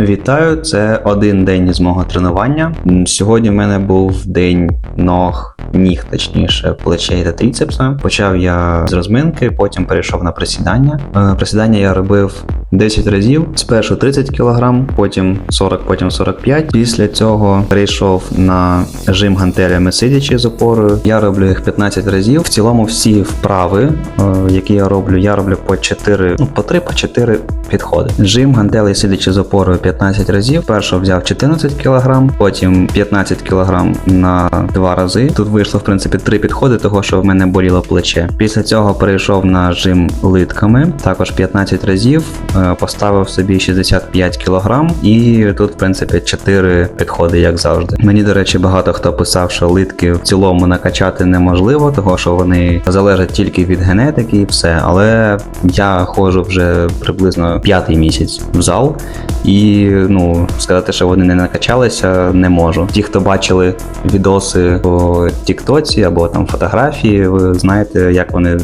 Вітаю, це один день з мого тренування. Сьогодні в мене був день ног, ніг, точніше, плечей та тріцепса. Почав я з розминки, потім перейшов на присідання. Е, Присідання я робив 10 разів, спершу 30 кг, потім 40, потім 45. Після цього перейшов на жим гантелями сидячи з опорою. Я роблю їх 15 разів. В цілому всі вправи, е, які я роблю, я роблю по 4, ну по 3, по 4 підходи. Жим гантелей сидячи з опорою 15 разів. Першого взяв 14 кг, потім 15 кг на 2 рази. Тут вийшло в принципі 3 підходи, того що в мене боліло плече. Після цього перейшов на жим литками, також 15 разів. Е, Поставив собі 65 кг, і тут, в принципі, 4 підходи, як завжди. Мені, до речі, багато хто писав, що литки в цілому накачати неможливо, того що вони залежать тільки від генетики і все. Але я ходжу вже приблизно п'ятий місяць в зал, і ну сказати, що вони не накачалися, не можу. Ті, хто бачили відоси по Тіктоці або там фотографії, ви знаєте, як вони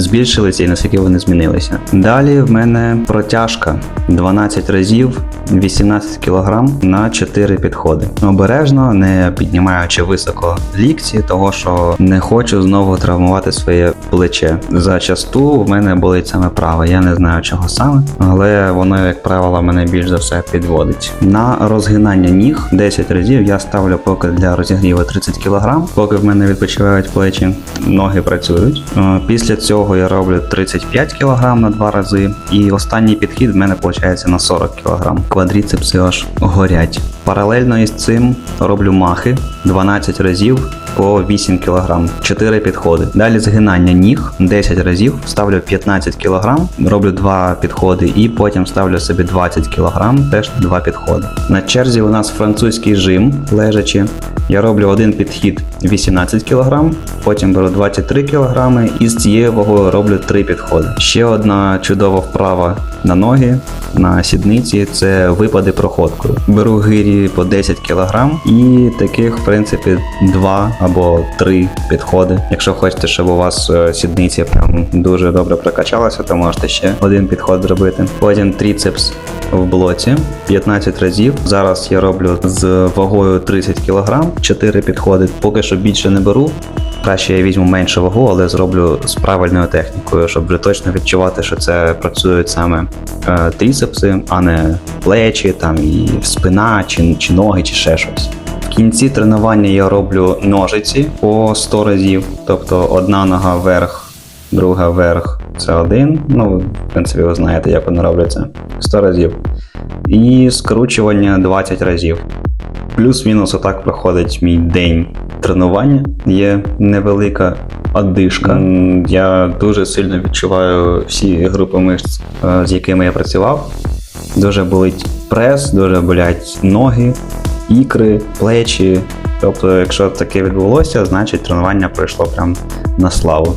збільшилися і наскільки вони змінилися. Далі в мене протяжка 12 разів 18 кг на 4 підходи. Обережно, не піднімаючи високо лікті, того що не хочу знову травмувати своє плече. Зачасту в мене болить саме праве. Я не знаю чого саме, але воно, як правило, мене більш за все підводить. На розгинання ніг 10 разів я ставлю поки для розігріву 30 кг, поки в мене відпочивають плечі, ноги працюють. Е, Після цього я роблю 35 кг на два рази, і останній підхід в мене виходить на 40 кг. Квадріцепси аж горять. Паралельно із цим роблю махи 12 разів по 8 кг, 4 підходи. Далі згинання ніг 10 разів, ставлю 15 кг, роблю 2 підходи і потім ставлю собі 20 кг, теж 2 підходи. На черзі у нас французький жим лежачи. Я роблю один підхід 18 кг, потім беру 23 кг і з цією вагою роблю 3 підходи. Ще одна чудова вправа на ноги, на сідниці це випади проходкою. Беру гирі по 10 кг і таких, в принципі, 2 або 3 підходи. Якщо хочете, щоб у вас е, сідниця прям дуже добре прокачалася, то можете ще один підход зробити. Потім тріцепс в блоці 15 разів. Зараз я роблю з вагою 30 кг, 4 підходи. Поки що більше не беру. Краще я візьму меншу вагу, але зроблю з правильною технікою, щоб вже точно відчувати, що це працюють саме е, тріцепси, а не плечі, там і спина, чи, чи ноги, чи ще щось. В кінці тренування я роблю ножиці по 100 разів, тобто одна нога вверх, друга вверх це один. Ну, в принципі, ви знаєте, як вони робляться 100 разів. І скручування 20 разів. Плюс-мінус отак проходить мій день тренування. Є невелика одишка. Я дуже сильно відчуваю всі групи мишць, е, з якими я працював. Дуже болить прес, дуже болять ноги, ікри, плечі. Тобто, якщо таке відбулося, значить тренування пройшло прям на славу.